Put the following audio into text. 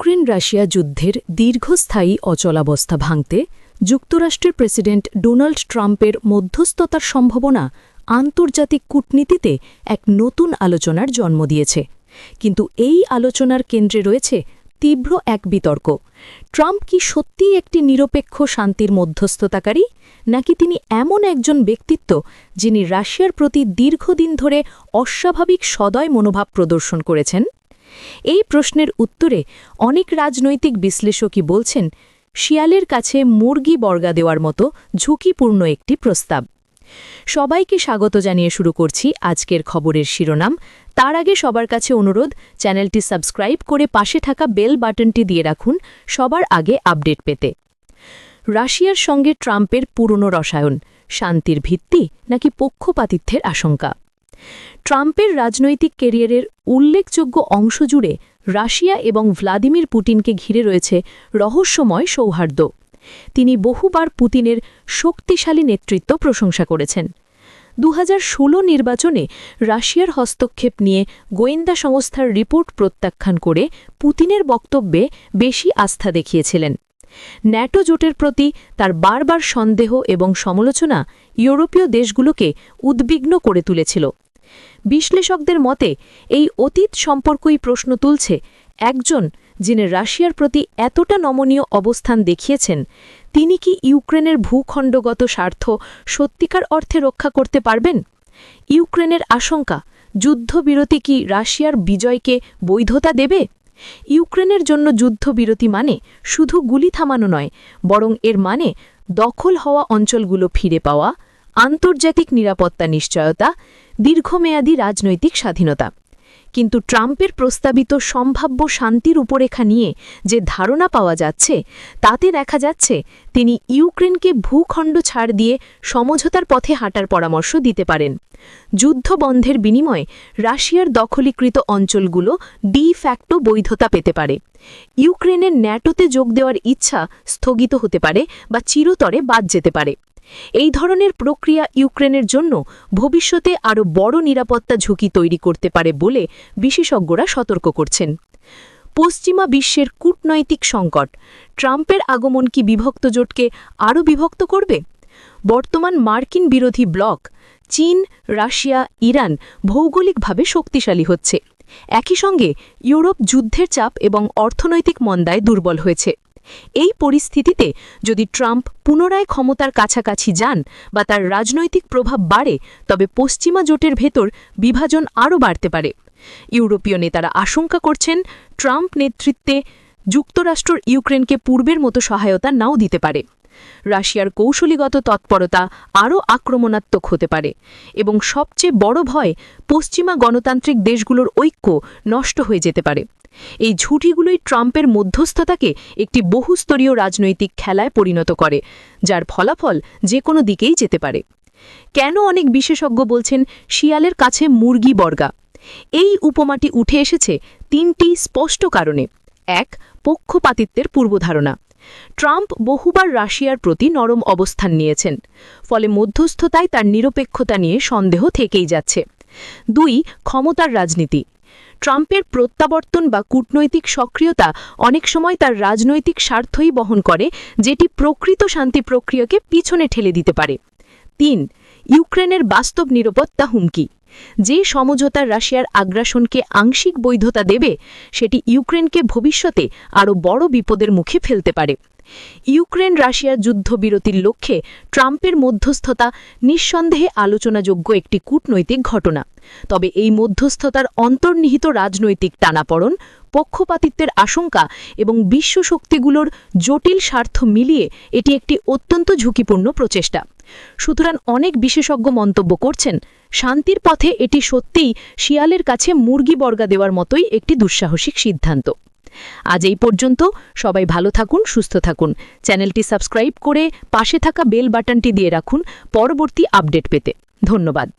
Ukraine Russia যুদ্ধের দীর্ঘস্থায়ী অচলাবস্থা ভাঙতে যুক্তরাষ্ট্রের প্রেসিডেন্ট ডোনাল্ড ট্রাম্পের মধ্যস্থতার সম্ভাবনা আন্তর্জাতিক কূটনীতিতে এক নতুন আলোচনার জন্ম দিয়েছে। কিন্তু এই আলোচনার কেন্দ্রে রয়েছে তীব্র এক বিতর্ক। ট্রাম্প কি সত্যিই একটি নিরপেক্ষ শান্তির মধ্যস্থতাকারী, নাকি তিনি এমন একজন ব্যক্তিত্ব যিনি রাশিয়ার প্রতি দীর্ঘদিন ধরে অস্বাভাবিক সদয় মনোভাব প্রদর্শন করেছেন? এই প্রশ্নের উত্তরে অনেক রাজনৈতিক বিশ্লেষকই বলছেন, শিয়ালের কাছে মুরগি বর্গা দেওয়ার মতো ঝুঁকিপূর্ণ একটি প্রস্তাব। সবাইকে স্বাগত জানিয়ে শুরু করছি আজকের খবরের শিরোনাম। তার আগে সবার কাছে অনুরোধ, চ্যানেলটি সাবস্ক্রাইব করে পাশে থাকা বেল বাটনটি দিয়ে রাখুন সবার আগে আপডেট পেতে। রাশিয়ার সঙ্গে ট্রাম্পের পুরনো রসায়ন, শান্তির ভিত্তি নাকি পক্ষপাতিত্বের আশঙ্কা? ট্রাম্পের রাজনৈতিক কেরিয়ারের উল্লেখযোগ্য অংশ জুড়ে রাশিয়া এবং ভ্লাদিমির পুতিনকে ঘিরে রয়েছে রহস্যময় সৌহার্দ্য। তিনি বহুবার পুতিনের শক্তিশালী নেতৃত্ব প্রশংসা করেছেন। দু হাজার ষোলো নির্বাচনে রাশিয়ার হস্তক্ষেপ নিয়ে গোয়েন্দা সংস্থার রিপোর্ট প্রত্যাখ্যান করে পুতিনের বক্তব্যে বেশি আস্থা দেখিয়েছিলেন। ন্যাটো জোটের প্রতি তার বারবার সন্দেহ এবং সমালোচনা ইউরোপীয় দেশগুলোকে উদ্বিগ্ন করে তুলেছিল। বিশ্লেষকদের মতে, এই অতীত সম্পর্কই প্রশ্ন তুলছে একজন যিনি রাশিয়ার প্রতি এতটা নমনীয় অবস্থান দেখিয়েছেন, তিনি কি ইউক্রেনের ভূখণ্ডগত স্বার্থ সত্যিকার অর্থে রক্ষা করতে পারবেন? ইউক্রেনের আশঙ্কা, যুদ্ধবিরতি কি রাশিয়ার বিজয়কে বৈধতা দেবে? ইউক্রেনের জন্য যুদ্ধবিরতি মানে শুধু গুলি থামানো নয়, বরং এর মানে দখল হওয়া অঞ্চলগুলো ফিরে পাওয়া আন্তর্জাতিক নিরাপত্তা নিশ্চয়তা, দীর্ঘমেয়াদী রাজনৈতিক স্বাধীনতা। কিন্তু ট্রাম্পের প্রস্তাবিত সম্ভাব্য শান্তির উপরেখা নিয়ে যে ধারণা পাওয়া যাচ্ছে, তাতে দেখা যাচ্ছে তিনি ইউক্রেনকে ভূখণ্ড ছাড় দিয়ে সমঝোতার পথে হাঁটার পরামর্শ দিতে পারেন। যুদ্ধ বন্ধের বিনিময়ে রাশিয়ার দখলীকৃত অঞ্চলগুলো ডি ফ্যাক্টো বৈধতা পেতে পারে। ইউক্রেনের ন্যাটোতে যোগ দেওয়ার ইচ্ছা স্থগিত হতে পারে বা চিরতরে বাদ যেতে পারে। এই ধরনের প্রক্রিয়া ইউক্রেনের জন্য ভবিষ্যতে আরও বড় নিরাপত্তা ঝুঁকি তৈরি করতে পারে বলে বিশেষজ্ঞরা সতর্ক করছেন। পশ্চিমা বিশ্বের কূটনৈতিক সংকট, ট্রাম্পের আগমন কি বিভক্ত জোটকে আরও বিভক্ত করবে? বর্তমান মার্কিন বিরোধী ব্লক, চীন, রাশিয়া, ইরান ভৌগোলিকভাবে শক্তিশালী হচ্ছে। একই সঙ্গে ইউরোপ যুদ্ধের চাপ এবং অর্থনৈতিক মন্দায় দুর্বল হয়েছে। এই পরিস্থিতিতে যদি ট্রাম্প পুনরায় ক্ষমতার কাছাকাছি যান বা তার রাজনৈতিক প্রভাব বাড়ে, তবে পশ্চিমা জোটের ভেতর বিভাজন আরও বাড়তে পারে। ইউরোপীয় নেতারা আশঙ্কা করছেন ট্রাম্প নেতৃত্বে যুক্তরাষ্ট্র ইউক্রেনকে পূর্বের মতো সহায়তা নাও দিতে পারে। রাশিয়ার কৌশলীগত তৎপরতা আরও আক্রমণাত্মক হতে পারে এবং সবচেয়ে বড় ভয় পশ্চিমা গণতান্ত্রিক দেশগুলোর ঐক্য নষ্ট হয়ে যেতে পারে। এই ঝুঁটিগুলোই ট্রাম্পের মধ্যস্থতাকে একটি বহুস্তরীয় রাজনৈতিক খেলায় পরিণত করে, যার ফলাফল যে কোনো দিকেই যেতে পারে। কেন অনেক বিশেষজ্ঞ বলছেন শিয়ালের কাছে মুরগি বর্গা? এই উপমাটি উঠে এসেছে তিনটি স্পষ্ট কারণে। এক, পক্ষপাতিত্বের পূর্বধারণা। ট্রাম্প বহুবার রাশিয়ার প্রতি নরম অবস্থান নিয়েছেন, ফলে মধ্যস্থতায় তার নিরপেক্ষতা নিয়ে সন্দেহ থেকেই যাচ্ছে। দুই, ক্ষমতার রাজনীতি। ট্রাম্পের প্রত্যাবর্তন বা কূটনৈতিক সক্রিয়তা অনেক সময় তার রাজনৈতিক স্বার্থই বহন করে, যেটি প্রকৃত শান্তি প্রক্রিয়াকে পিছনে ঠেলে দিতে পারে। তিন, ইউক্রেনের বাস্তব নিরাপত্তা হুমকি। যে সমঝোতা রাশিয়ার আগ্রাসনকে আংশিক বৈধতা দেবে, সেটি ইউক্রেনকে ভবিষ্যতে আরও বড় বিপদের মুখে ফেলতে পারে। ইউক্রেন রাশিয়ার যুদ্ধবিরতির লক্ষ্যে ট্রাম্পের মধ্যস্থতা নিঃসন্দেহে আলোচনাযোগ্য একটি কূটনৈতিক ঘটনা। তবে এই মধ্যস্থতার অন্তর্নিহিত রাজনৈতিক টানাপড়ন, পক্ষপাতিত্বের আশঙ্কা এবং বিশ্ব শক্তিগুলোর জটিল স্বার্থ মিলিয়ে এটি একটি অত্যন্ত ঝুঁকিপূর্ণ প্রচেষ্টা। সুতরাং অনেক বিশেষজ্ঞ মন্তব্য করছেন, শান্তির পথে এটি সত্যিই শিয়ালের কাছে মুরগি বর্গা দেওয়ার মতোই একটি দুঃসাহসিক সিদ্ধান্ত। আজ এই পর্যন্ত। সবাই ভালো থাকুন, সুস্থ থাকুন। চ্যানেলটি সাবস্ক্রাইব করে পাশে থাকা বেল বাটনটি দিয়ে রাখুন। পরবর্তী আপডেট পেতে। ধন্যবাদ।